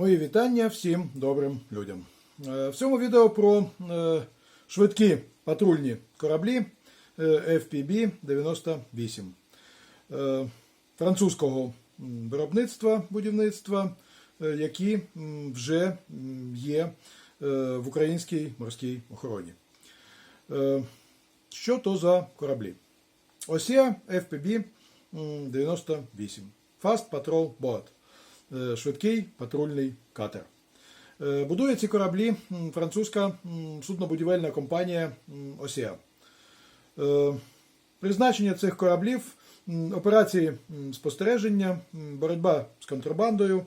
Мої вітання всім добрим людям. Е, В цьому відео про е, швидкі патрульні кораблі е, FPB-98 е, французького виробництва будівництва, які вже є в українській морській охороні. Що то за кораблі? Осія FPB 98. Fast Patrol Boat. Е, Швидкий патрульний катер. Е, Будує ці кораблі французька суднобудівельна компанія Осія. Е, Призначення цих кораблів операції спостереження, боротьба з контрабандою,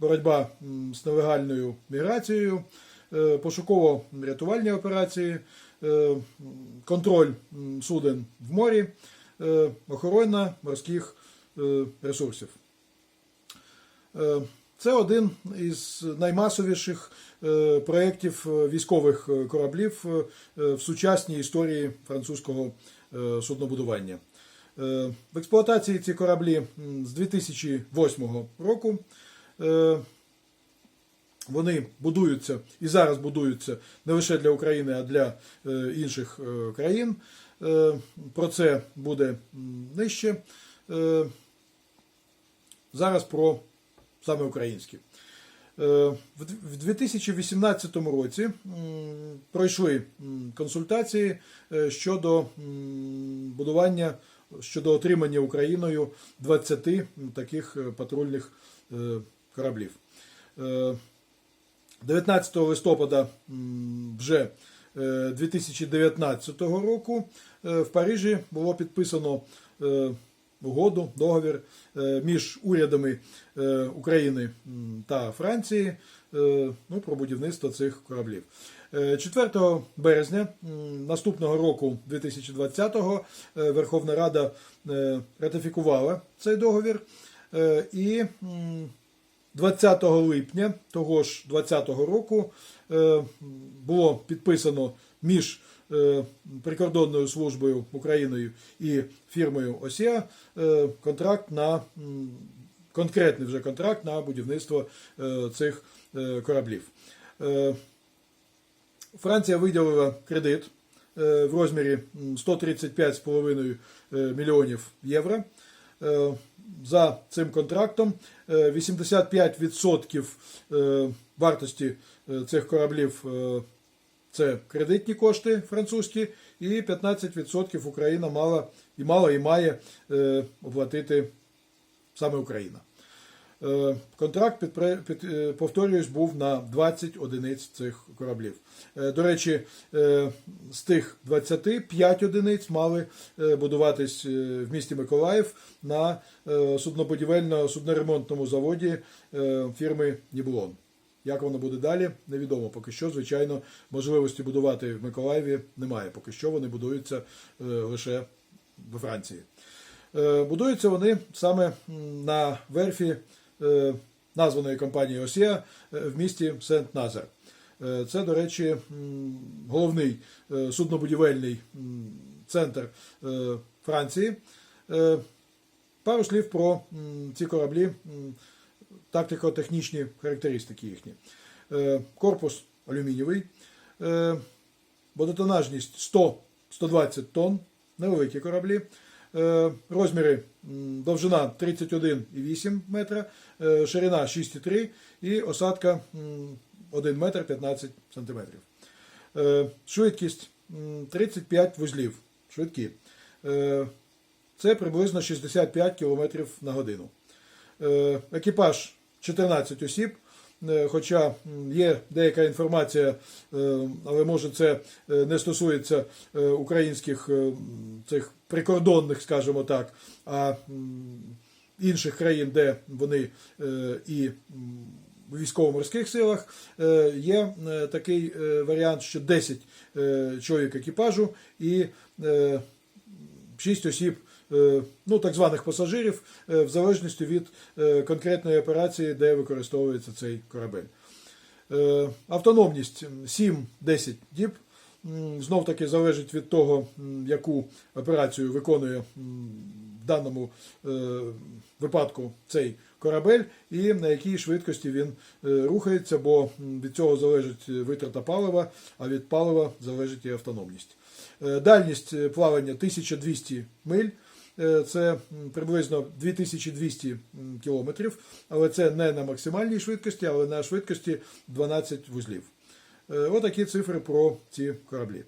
боротьба з нелегальною міграцією, пошуково-рятувальні операції, контроль суден в морі, охорона морських ресурсів. Е, Це один із наймасовіших е, проєктів е, військових кораблів в сучасній історії французького суднобудування. В експлуатації ці кораблі з 2008 року. Вони будуються і зараз будуються не лише для України, а для інших країн. Про це буде нижче. Зараз про саме українські. Е, в 2018 році пройшли консультації е, щодо будування, щодо отримання Україною 20 таких е, патрульних кораблів. Е, 19 листопада вже е, 2019 року в Парижі було підписано угоду, договір е, між урядами е, України та Франції е, ну, про будівництво цих кораблів. Е, 4 березня наступного року, 2020-го, е, Верховна Рада ратифікувала цей договір. І 20 липня того ж 2020 року е, було підписано між е, прикордонною службою Україною і фірмою Осія е, контракт на конкретний вже контракт на будівництво цих кораблів. Франція виділила кредит в розмірі м, 135,5 е, мільйонів євро. Е, За цим контрактом е, 85% е, вартості е, цих кораблів е, це кредитні кошти французькі, і 15% Україна мала і мала і має е, оплатити саме Україна. Е, Контракт під, е, повторююсь, був на 20 одиниць цих кораблів. Е, До речі, з тих 20 5 одиниць мали будуватись в місті Миколаїв на суднобудівельно-судноремонтному заводі фірми Нібулон. Як воно буде далі, невідомо. Поки що, звичайно, можливості будувати в Миколаєві немає. Поки що вони будуються лише во Франції. Будуються вони саме на верфі названої компанією Осія е, в місті Сент-Назар. Е, Це, до речі, головний е, суднобудівельний центр е, Франції. Е, Пару слів про ці кораблі, тактико-технічні характеристики їхні. Е, Корпус алюмінієвий, е, водотонажність 100-120 тонн, невеликі кораблі. Е, Розміри довжина 31,8 метра, е, ширина 6,3 і осадка 1 метр 15 сантиметрів. Е, Швидкість 35 вузлів. Швидкі. Це приблизно 65 км на годину. Екіпаж 14 осіб. Е, Хоча є деяка інформація, е, але може це е, не стосується українських цих прикордонних, скажімо так, а інших країн, де вони і в військово-морських силах, є такий варіант, що 10 е, чоловік екіпажу і е, 6 осіб, ну так званих пасажирів, е, в залежності від е, конкретної операції, де використовується цей корабель. Е, Автономність 7-10 діб. Знов таки залежить від того, яку операцію виконує в даному е, випадку цей корабель і на якій швидкості він е, рухається, бо від цього залежить витрата палива, а від палива залежить і автономність. Е, Дальність е, плавання 1200 миль. Е, Це приблизно 2200 кілометрів, але це не на максимальній швидкості, але на швидкості 12 вузлів. Е, Отакі цифри про ці кораблі.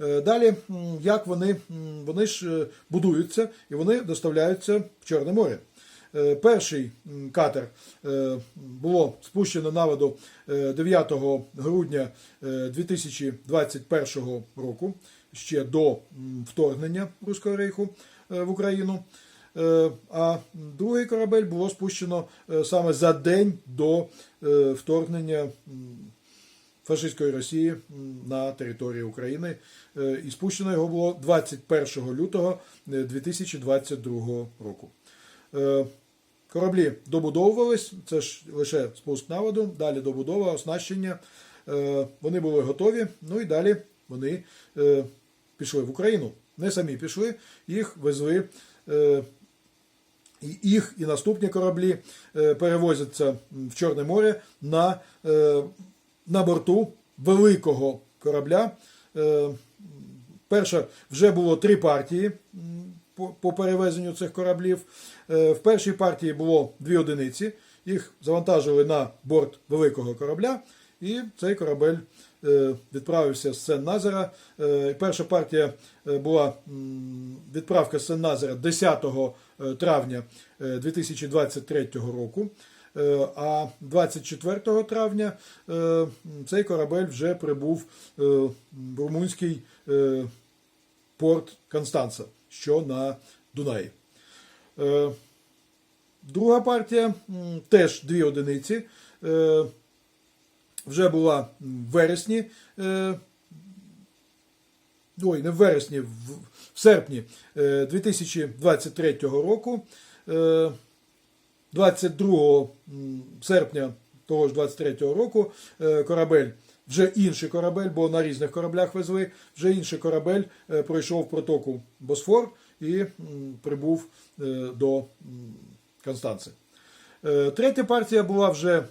Е, Далі, як вони, вони ж будуються і вони доставляються в Чорне море. Перший катер було спущено на воду е, 9 грудня е, 2021 року, ще до вторгнення Руського рейху е, в Україну. Е, А другий корабель було спущено е, саме за день до вторгнення фашистської Росії на території України. І спущено його було 21 лютого е, 2022 року. Кораблі добудовувались, це ж лише спуск на воду, далі добудова, оснащення. Вони були готові, ну і далі вони пішли в Україну. Не самі пішли, їх везли. е, і їх і наступні кораблі е, перевозяться в Чорне море на, е, на борту великого корабля. Перша вже було три партії по, перевезенню цих кораблів. В першій партії було дві одиниці. Їх завантажили на борт великого корабля, і цей корабель відправився з Сен-Назера. Е, Перша партія е, була відправка з Сен-Назера 10 е, травня е, 2023 року. Е, А 24 травня е, цей корабель вже прибув е, в румунський е, порт Констанца, що на Дунаї. Е, Друга партія теж дві одиниці. Е, Вже була в вересні. е, Ой, не в вересні, в серпні е, 2023 року. Е, 22 серпня того ж 23 року е, корабель, вже інший корабель, бо на різних кораблях везли, вже інший корабель е, пройшов протоку Босфор і прибув е, до Констанци. Е, Третя партія була вже,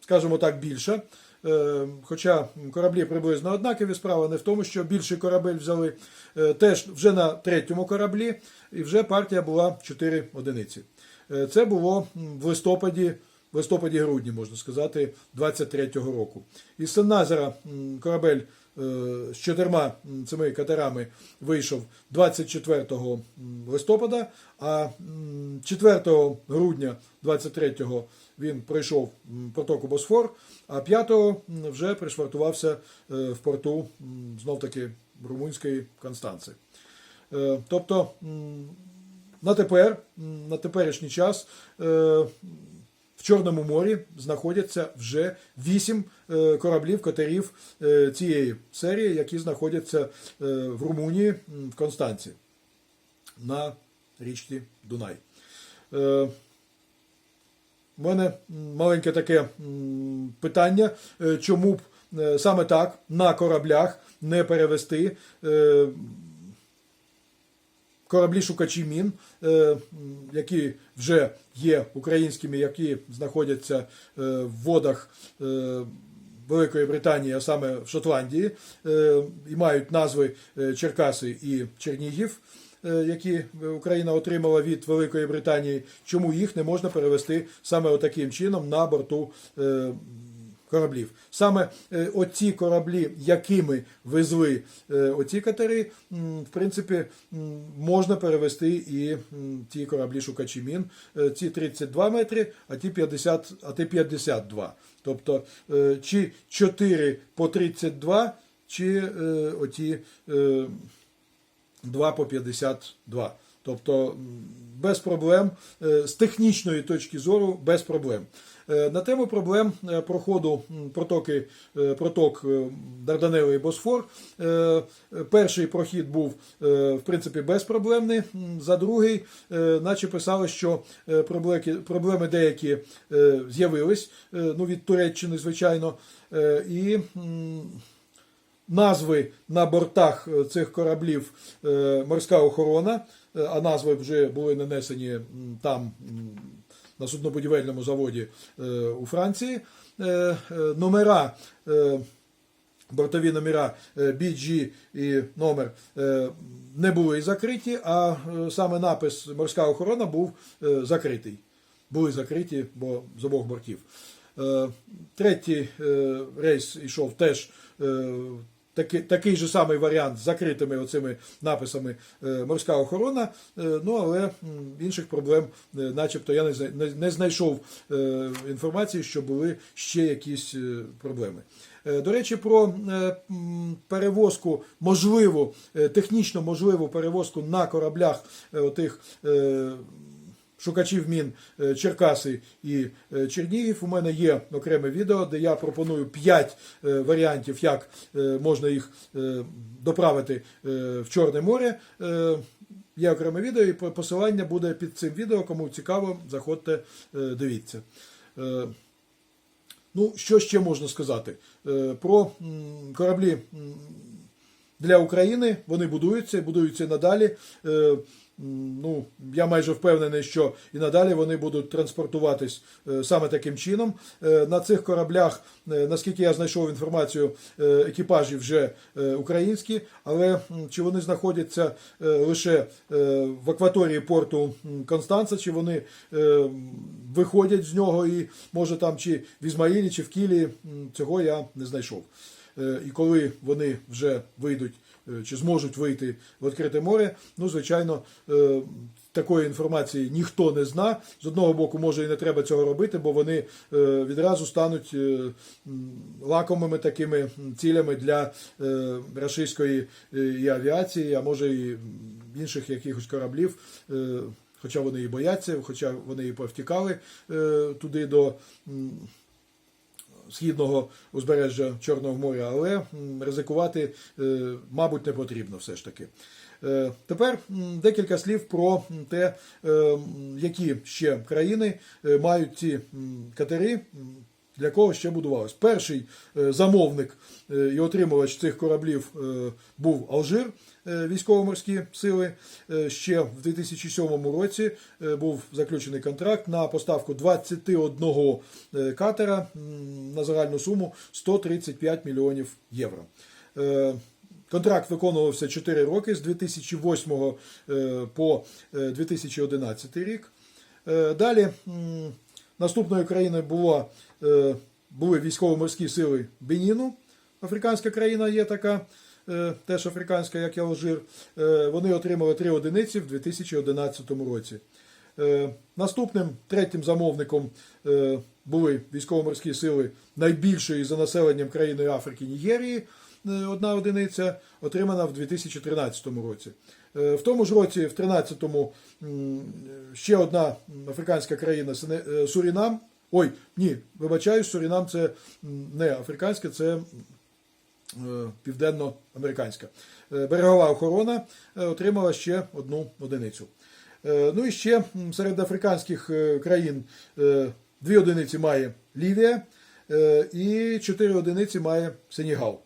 скажімо так, більша. Е, Хоча кораблі приблизно однакові, справа не в тому, що більший корабель взяли. Е, Теж вже на третьому кораблі, і вже партія була 4 одиниці. Е, Це було в листопаді, в листопаді-грудні, можна сказати, 23-го року. Із Сен-Назера корабель з чотирма цими катерами вийшов 24 листопада, а 4 грудня 23-го він пройшов протоку Босфор, а 5-го вже пришвартувався е, в порту знов-таки румунської Констанци. Е, Тобто на тепер, на теперішній час е, в Чорному морі знаходяться вже вісім кораблів, катерів цієї серії, які знаходяться в Румунії, в Констанці на річці Дунай. У мене маленьке таке питання, е, чому б е, саме так на кораблях не перевести е, кораблі шукачі мін, які вже є українськими, які знаходяться в водах Великої Британії, а саме в Шотландії, і мають назви Черкаси і Чернігів. Е, Які Україна отримала від Великої Британії, чому їх не можна перевести саме отаким чином на борту е, кораблів. Саме е, оці кораблі, якими везли оці катери, в принципі, можна перевести і ті кораблі шукачі мін. Ці 32 метри, а ті 50, а ті 52. Тобто чи 4 по 32, чи оті 2 по 52. Тобто без проблем, е, з технічної точки зору, без проблем. Е, На тему проблем е, проходу протоки, проток Дарданелли і Босфор. Перший прохід був, в принципі, безпроблемний. За другий, наче писали, що проблеми деякі з'явились, ну, від Туреччини, звичайно. І назви на бортах е, цих кораблів е, морська охорона, е, а назви вже були нанесені там на суднобудівельному заводі у Франції. Номера. Бортові номера BG і номер не були закриті, а саме напис морська охорона був закритий. Були закриті, бо з обох бортів. Третій рейс йшов теж такий, такий же самий варіант з закритими оцими написами е, морська охорона. Е, Ну але інших проблем, е, начебто, я не зна- не- не знайшов інформації, що були ще якісь проблеми. До речі, про перевозку, можливу, технічно можливу перевозку на кораблях отих е, шукачів мін е, Черкаси і е, Чернігів. У мене є окреме відео, де я пропоную 5 варіантів, як е, можна їх е, доправити е, в Чорне море. Е, Є окреме відео, і посилання буде під цим відео. Кому цікаво, заходьте, е, дивіться. Е, Ну, що ще можна сказати? Е, Про кораблі для України вони будуються будуються і надалі. Е, Ну, я майже впевнений, що і надалі вони будуть транспортуватись е, саме таким чином. Е, На цих кораблях, наскільки я знайшов інформацію, екіпажі вже українські, але чи вони знаходяться лише в акваторії порту Констанца, чи вони виходять з нього і може там чи в Ізмаїлі, чи в Кілі, цього я не знайшов. Е, І коли вони вже вийдуть е, чи зможуть вийти в відкрите море, ну, звичайно, е, такої інформації ніхто не зна. З одного боку, може і не треба цього робити, бо вони відразу стануть лакомими такими цілями для рашистської і авіації, а може і інших якихось кораблів. Хоча вони і бояться, хоча вони і повтікали туди до східного узбережжя Чорного моря, але ризикувати, е, мабуть, не потрібно все ж таки. Е, Тепер декілька слів про те, е, які ще країни мають ці катери. Для кого ще будувалось? Перший е, замовник е, і отримувач цих кораблів е, був Алжир, військово-морські сили. Ще в 2007 році був заключений контракт на поставку 21 е, катера на загальну суму 135 мільйонів євро. Контракт виконувався 4 роки з 2008 е, по е, 2011 рік. Далі наступною країною було, е, були військово-морські сили Беніну. Африканська країна є така, е, теж африканська, як і Алжир. Е, Вони отримали 3 одиниці в 2011 році. Е, Наступним третім замовником е, були військово-морські сили найбільшої за населенням країни Африки Нігерії. Е, Одна одиниця отримана в 2013 році. Е, В тому ж році, в 2013-му, ще одна африканська країна е, Сурінам. Ой, ні, вибачаю, Сурінам це не африканська, це е, південно-американська. Е, Берегова охорона е, отримала ще одну одиницю. Ну і ще серед африканських країн дві одиниці має Лівія і чотири одиниці має Сенігал.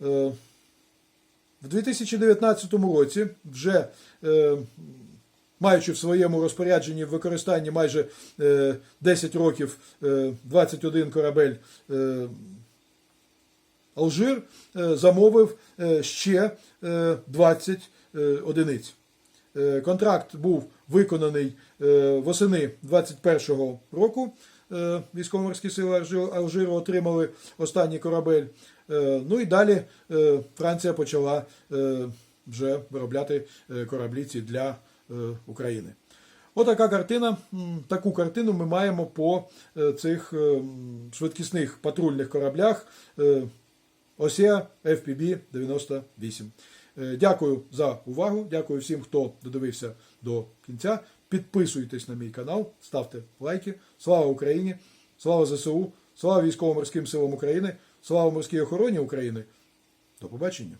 В 2019 році вже маючи в своєму розпорядженні в використанні майже е, 10 років е, 21 корабель е, Алжир е, замовив е, ще е, 20 е, одиниць. Е, Контракт був виконаний е, восени 21-го року. Е, Військово-морські сили Алжир- Алжиру отримали останній корабель. Е, Ну і далі е, Франція почала е, вже виробляти е, кораблі ці для е, України. Отака картина. Таку картину ми маємо по е, цих е, швидкісних патрульних кораблях е, Осія FPB 98. Е, Дякую за увагу. Дякую всім, хто додивився до кінця. Підписуйтесь на мій канал, ставте лайки. Слава Україні! Слава ЗСУ! Слава військово-морським силам України! Слава морській охороні України! До побачення!